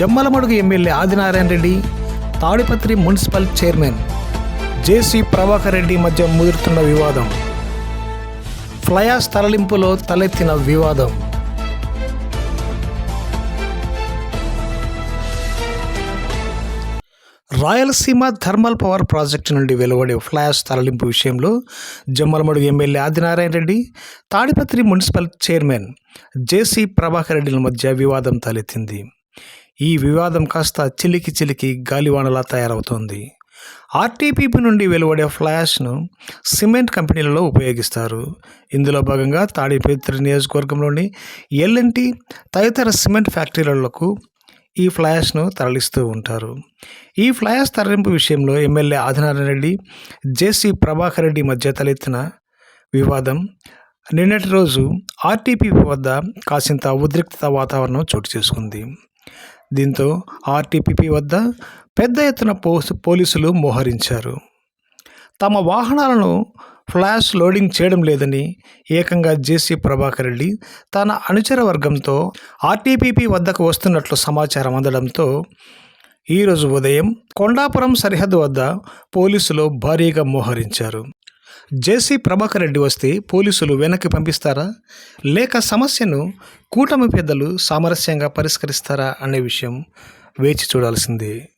Jammalamadugu MLA Adinarayana Reddy Tadipatri municipal chairman JC Prabhakar Reddy మధ్య ముదురుతున్న వివాదం. ఫ్లయాస్ తరలింపులో తలెత్తిన వివాదం. రాయలసీమ థర్మల్ పవర్ ప్రాజెక్టు నుండి వెలువడే ఫ్లాష్ తరలింపు విషయంలో Jammalamadugu MLA Adinarayana Reddy Tadipatri municipal chairman JC Prabhakar రెడ్డిల మధ్య వివాదం తలెత్తింది. ఈ వివాదం కాస్త చిలికి చిలికి గాలివానలా తయారవుతోంది. ఆర్టీపీపీ నుండి వెలువడే ఫ్లాష్ను సిమెంట్ కంపెనీలలో ఉపయోగిస్తారు. ఇందులో భాగంగా తాడిపత్రి నియోజకవర్గంలోని ఎల్ఎన్టీ తదితర సిమెంట్ ఫ్యాక్టరీలకు ఈ ఫ్లాష్ను తరలిస్తూ ఉంటారు. ఈ ఫ్లాష్ తరలింపు విషయంలో ఎమ్మెల్యే ఆదినారాయణ రెడ్డి జేసీ ప్రభాకర్ రెడ్డి మధ్య తలెత్తిన వివాదం నిన్నటి రోజు ఆర్టీపీ వద్ద కాసింత ఉద్రిక్తత వాతావరణం చోటు చేసుకుంది. దీంతో ఆర్టీపీపీ వద్ద పెద్ద ఎత్తున పోస్ పోలీసులు మోహరించారు. తమ వాహనాలను ఫ్లాష్ లోడింగ్ చేయడం లేదని ఏకంగా జేసీ ప్రభాకర్ రెడ్డి తన అనుచర వర్గంతో ఆర్టీపీపీ వద్దకు వస్తున్నట్లు సమాచారం అందడంతో ఈరోజు ఉదయం కొండాపురం సరిహద్దు వద్ద పోలీసులు భారీగా మోహరించారు. జేసీ ప్రభాకర్ రెడ్డి వస్తే పోలీసులు వెనక్కి పంపిస్తారా? లేక సమస్యను కూటమి పెద్దలు సామరస్యంగా పరిష్కరిస్తారా అనే విషయం వేచి చూడాల్సిందే.